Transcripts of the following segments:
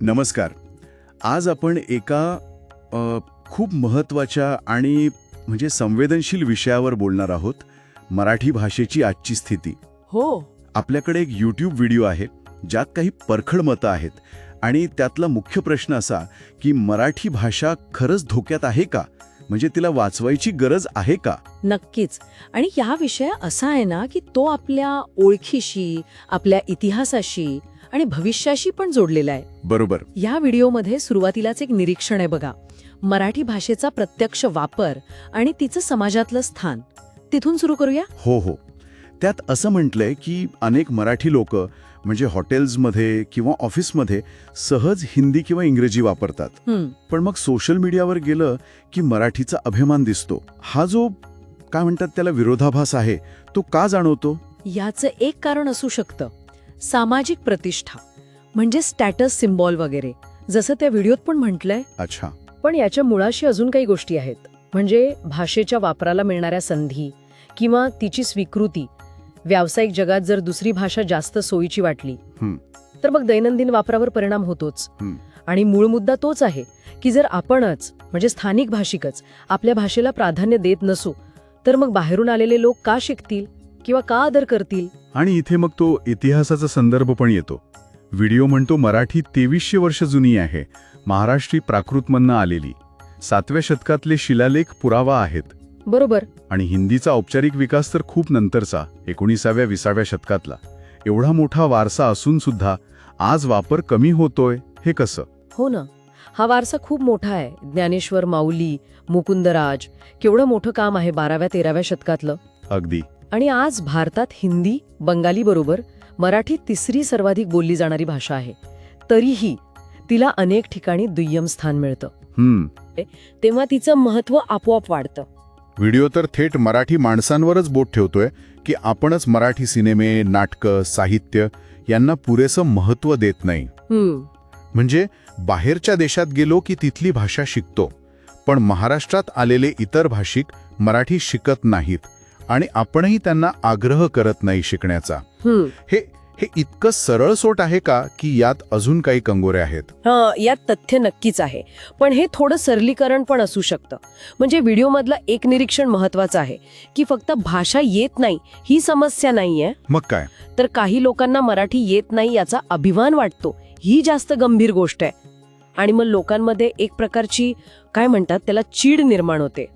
नमस्कार. आज आपण एका अ, खूप महत्त्वाच्या आणि म्हणजे संवेदनशील विषयावर बोलणार आहोत मराठी भाषेची आजची स्थिती. हो. आपल्याकडे एक यूट्यूब व्हिडिओ आहे ज्यात काही परखड मतं आहेत आणि त्यातला मुख्य प्रश्न असा की मराठी भाषा खरंच धोक्यात आहे का? म्हणजे तिला वाचवायची गरज आहे का? नक्कीच. आणि या विषय असा आहे ना की तो आपल्या ओळखीशी आपल्या इतिहासाशी आणि भविष्याशी पण जोडलेला आहे. बरोबर. या व्हिडिओमध्ये सुरुवातीलाच एक निरीक्षण आहे बघा. मराठी भाषेचा प्रत्यक्ष वापर आणि तिचं समाजातलं स्थान. तिथून सुरू करूया? हो हो. त्यात असं म्हटलंय की अनेक मराठी लोक म्हणजे हॉटेल्समध्ये किंवा ऑफिसमध्ये सहज हिंदी किंवा इंग्रजी वापरतात. पण मग सोशल मीडियावर गेलं की मराठीचा अभिमान दिसतो. हा जो काय म्हणतात त्याला विरोधाभास आहे तो का जाणवतो? याचं एक कारण असू शकतं. सामाजिक प्रतिष्ठा म्हणजे स्टॅटस सिम्बॉल वगैरे जसं त्या व्हिडिओत पण म्हटलंय. अच्छा. पण याच्या मुळाशी अजून काही गोष्टी आहेत. म्हणजे भाषेच्या वापराला मिळणाऱ्या संधी किंवा तिची स्वीकृती. व्यावसायिक जगात जर दुसरी भाषा जास्त सोयीची वाटली. तर मग दैनंदिन वापरावर परिणाम होतोच. आणि मूळ मुद्दा तोच आहे की जर आपणच म्हणजे स्थानिक भाषिकच आपल्या भाषेला प्राधान्य देत नसू तर मग बाहेरून आलेले लोक का शिकतील? किंवा का आदर करतील? आणि इथे मग तो इतिहासाचा संदर्भ पण येतो. व्हिडिओ म्हणतो मराठी तेवीसशे वर्ष जुनी आहे. महाराष्ट्री प्राकृतमधनं आलेली. सातव्या शतकातले शिलालेख पुरावा आहेत. बरोबर. आणि हिंदीचा औपचारिक विकास तर खूप नंतरचा एकोणीसाव्या विसाव्या शतकातला. एवढा मोठा वारसा असून सुद्धा आज वापर कमी होतोय हे कसं? हो ना. हा वारसा खूप मोठा आहे. ज्ञानेश्वर माऊली मुकुंदराज केवढं मोठं काम आहे बाराव्या तेराव्या शतकातलं? अगदी. आणि आज भारतात हिंदी बंगाली बरोबर मराठी तिसरी सर्वाधिक बोलली जाणारी भाषा आहे. तरीही तिला अनेक ठिकाणी दुय्यम स्थान मिळतं. तेव्हा तिचं महत्त्व आपोआप वाढतं. व्हिडिओ तर थेट मराठी माणसांवरच बोट ठेवतोय की आपणच मराठी सिनेमे नाटकं साहित्य यांना पुरेसं महत्त्व देत नाही. म्हणजे बाहेरच्या देशात गेलो की तिथली भाषा शिकतो पण महाराष्ट्रात आलेले इतर भाषिक मराठी शिकत नाहीत. आणि आपणही त्यांना आग्रह करत नाही शिकण्याचा. हे. हे इतकं सरळ सोट आहे का की यात अजून काही कंगोरे आहेत? हं, यात तथ्य नक्कीच आहे. पण हे थोडं सरलीकरण पण असू शकतं. म्हणजे व्हिडिओमधलं एक निरीक्षण महत्वाचं आहे की फक्त भाषा येत नाही ही समस्या नाहीये. मग काय? तर काही लोकांना मराठी येत नाही याचा अभिमान वाटतो ही जास्त गंभीर गोष्ट आहे. आणि मग लोकांमध्ये एक प्रकारची काय म्हणतात त्याला चीड निर्माण होते.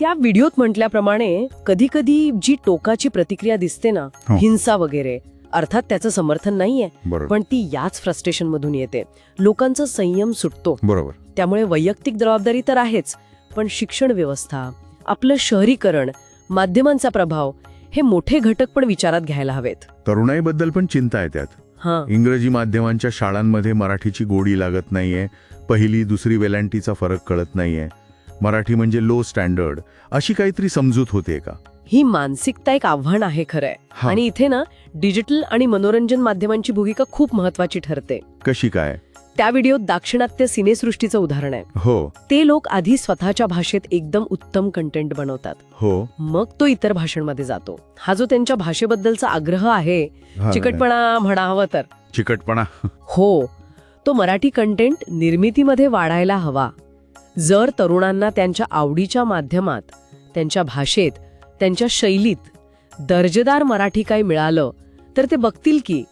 त्या व्हिडिओत म्हटल्याप्रमाणे कधी कधी जी टोकाची प्रतिक्रिया दिसते ना हो. हिंसा वगैरे अर्थात त्याचं समर्थन नाहीये पण ती याच फ्रस्ट्रेशन मधून येते. लोकांचा संयम सुटतो. बरोबर. त्यामुळे वैयक्तिक जबाबदारी तर आहेच पण शिक्षण व्यवस्था आपलं शहरीकरण माध्यमांचा प्रभाव हे मोठे घटक पण विचारात घ्यायला हवेत. तरुणाईबद्दल पण चिंता आहे त्यात. हा. इंग्रजी माध्यमांच्या शाळांमध्ये मराठीची गोडी लागत नाहीये पहिली दुसरी वेलांटीचा फरक कळत नाहीये. मराठी म्हणजे लो स्टँडर्ड अशी काहीतरी समजूत होते का? ही मानसिकता एक आव्हान आहे खरंय. आणि इथे ना डिजिटल आणि मनोरंजन माध्यमांची भूमिका खूप महत्वाची ठरते. कशी काय? त्या व्हिडिओत दाक्षिणात्य सिनेसृष्टीचं उदाहरण आहे. हो. ते लोक आधी स्वतःच्या भाषेत एकदम उत्तम कंटेंट बनवतात. हो. मग तो इतर भाषांमध्ये जातो. हा जो त्यांच्या भाषेबद्दलचा आग्रह आहे चिकटपणा म्हणा हवं तर. चिकटपणा. हो. तो मराठी कंटेंट निर्मितीमध्ये वाढायला हवा. जर तरुणांना त्यांच्या आवडीच्या माध्यमात त्यांच्या भाषेत त्यांच्या शैलीत दर्जेदार मराठी काही मिळालं तर ते बघतील की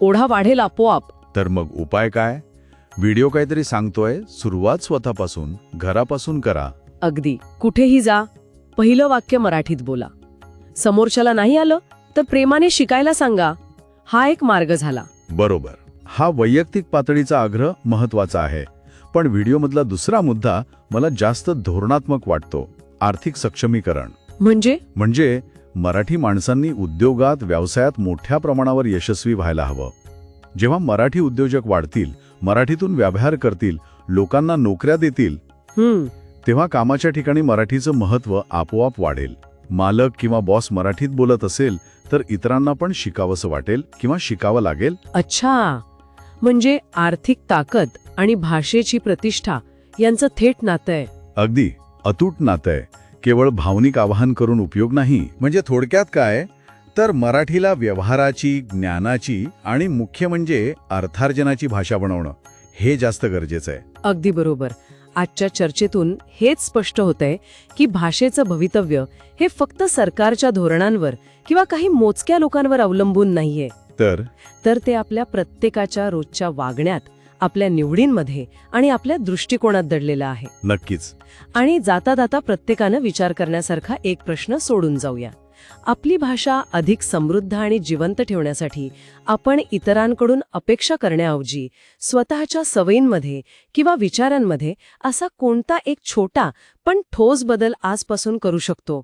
ओढा वाढेल आपोआप. तर मग उपाय काय? व्हिडिओ काहीतरी सांगतोय सुरुवात स्वतःपासून घरापासून करा. अगदी. कुठेही जा पहिलं वाक्य मराठीत बोला. समोरच्याला नाही आलं तर प्रेमाने शिकायला सांगा. हा एक मार्ग झाला. बरोबर. हा वैयक्तिक पातळीचा आग्रह महत्त्वाचा आहे. पण व्हिडिओमधला दुसरा मुद्दा मला जास्त धोरणात्मक वाटतो आर्थिक सक्षमीकरण. म्हणजे? म्हणजे मराठी माणसांनी उद्योगात व्यवसायात मोठ्या प्रमाणावर यशस्वी व्हायला हवं. जेव्हा मराठी उद्योजक वाढतील मराठीतून व्यवहार करतील लोकांना नोकऱ्या देतील तेव्हा कामाच्या ठिकाणी मराठीचं महत्त्व आपोआप वाढेल. मालक किंवा बॉस मराठीत बोलत असेल तर इतरांना पण शिकावंसं वाटेल किंवा शिकावं लागेल? अच्छा. म्हणजे आर्थिक ताकद आणि भाषेची प्रतिष्ठा यांचं थेट नातं आहे. अगदी अतूट नातं आहे. केवळ भावनिक आवाहन करून उपयोग नाही म्हणजे थोडक्यात काय? तर मराठीला व्यवहाराची ज्ञानाची आणि मुख्य म्हणजे अर्थार्जनाची भाषा बनवणं हे जास्त गरजेचं आहे. अगदी बरोबर. आजच्या चर्चेतून हेच स्पष्ट होतंय की भाषेचं भवितव्य हे फक्त सरकारच्या धोरणांवर किंवा काही मोजक्या लोकांवर अवलंबून नाहीये. तर? तर ते आपल्या प्रत्येकाच्या रोजच्या वागण्यात आपल्या निवडींमध्ये आणि आपल्या दृष्टिकोनात दडलेलं आहे. नक्कीच. आणि जाता जाता प्रत्येकानं विचार करण्यासारखा एक प्रश्न सोडून जाऊया. आपली भाषा अधिक समृद्ध आणि जिवंत ठेवण्यासाठी आपण इतरांकडून अपेक्षा करण्याऐवजी स्वतःच्या सवयींमध्ये किंवा विचारांमध्ये असा कोणता एक छोटा पण ठोस बदल आजपासून करू शकतो?